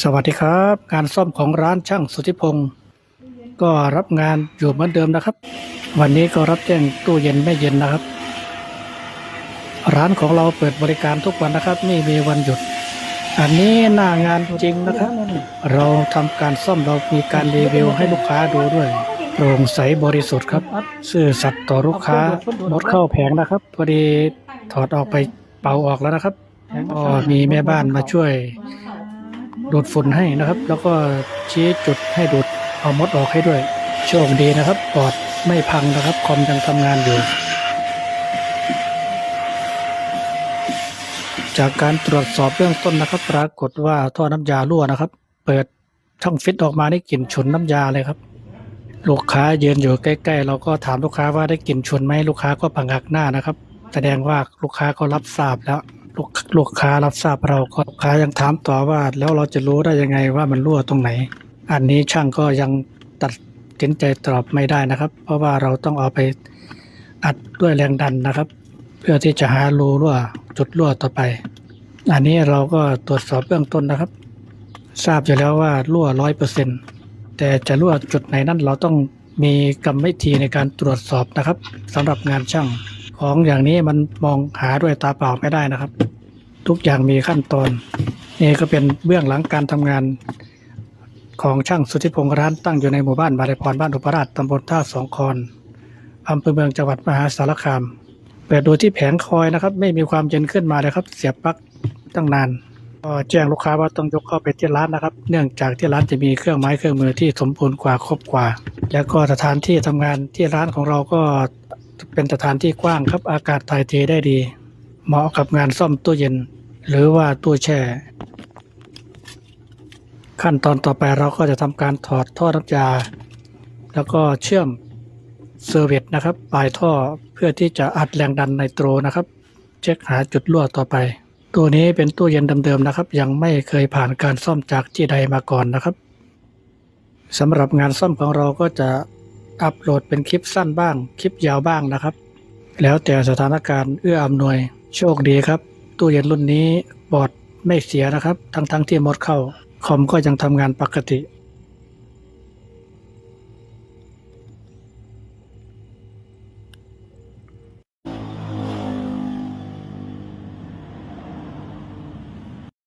สวัสดีครับการซ่อมของร้านช่างสุธิพงศ์ก็รับงานอยู่เหมือนเดิมนะครับ วันนี้ก็รับแจ้งตู้เย็นไม่เย็นนะครับ ร้านของเราเปิดบริการทุกวันนะครับไม่มีวันหยุด อันนี้หน้างานจริงนะครับ เราทำการซ่อมเรามีการรีวิวให้ลูกค้าดูด้วยโปร่งใสบริสุทธิ์ครับซื่อสัตย์ต่อลูกค้าหมดเข้าแผงนะครับพอดีถอดออกไปเป่าออกแล้วนะครับก็มีแม่บ้านมาช่วย ดูดฝุ่นให้นะครับ แล้วก็ชี้จุดให้ดูดเอามดออกให้ด้วยโชคดีนะครับปอดไม่พังนะครับ คอมยังทำงานอยู่ จากการตรวจสอบเบื้องต้นนะครับ ปรากฏว่าท่อน้ำยารั่วนะครับ เปิดช่องฟิตออกมาได้กลิ่นฉุนน้ำยาเลยครับ ลูกค้ายืนอยู่ใกล้ ๆ เราก็ถามลูกค้าว่าได้กลิ่นฉุนไหมลูกค้าก็ปังหักหน้านะครับ แสดงว่าลูกค้าก็รับทราบแล้ว ลูกลูกค้ารับทราบเราก็ลูกค้ายังถามต่อว่า แล้วเราจะรู้ได้ยังไงว่ามันรั่วตรงไหน อันนี้ช่างก็ยังตัดสินใจตอบไม่ได้นะครับ เพราะว่าเราต้องเอาไปอัดด้วยแรงดันนะครับ เพื่อที่จะหารูรั่วจุดรั่วต่อไป อันนี้เราก็ตรวจสอบเบื้องต้นนะครับ ทราบอยู่แล้วว่ารั่วร้อยเปอร์เซ็นต์แต่จะรั่วจุดไหนนั่นเราต้องมีกรรมวิธีในการตรวจสอบนะครับสำหรับงานช่าง ของอย่างนี้มันมองหาด้วยตาเปล่าไม่ได้นะครับ ทุกอย่างมีขั้นตอน นี่ก็เป็นเบื้องหลังการทำงานของช่างสุทธิพงศ์ร้านตั้งอยู่ในหมู่บ้านบาริพรบ้านอุปราชตำบลท่าสองคอนอำเภอเมืองจังหวัดมหาสารคาม เปิดดูที่แผงคอยนะครับ ไม่มีความเย็นขึ้นมาเลยครับ เสียบปลั๊กตั้งนานก็แจ้งลูกค้าว่าต้องยกเข้าไปที่ร้านนะครับ เนื่องจากที่ร้านจะมีเครื่องไม้เครื่องมือที่สมบูรณ์กว่าครบกว่า แล้วก็สถานที่ทำงานที่ร้านของเราก็ เป็นสถานที่กว้างครับ อากาศถ่ายเทได้ดี เหมาะกับงานซ่อมตู้เย็น หรือว่าตู้แช่ ขั้นตอนต่อไปเราก็จะทำการถอดท่อน้ำยา แล้วก็เชื่อมเซอร์เวิสนะครับ ปลายท่อเพื่อที่จะอัดแรงดันไนโตรนะครับ เช็คหาจุดรั่วต่อไป ตัวนี้เป็นตู้เย็นเดิมๆนะครับ ยังไม่เคยผ่านการซ่อมจากที่ใดมาก่อนนะครับสำหรับงานซ่อมของเราก็จะ อัปโหลดเป็นคลิปสั้นบ้าง คลิปยาวบ้างนะครับ แล้วแต่สถานการณ์เอื้ออำนวย โชคดีครับ ตู้เย็นรุ่นนี้บอร์ดไม่เสียนะครับ ทั้งๆที่มดเข้า คอมก็ยังทำงานปกติ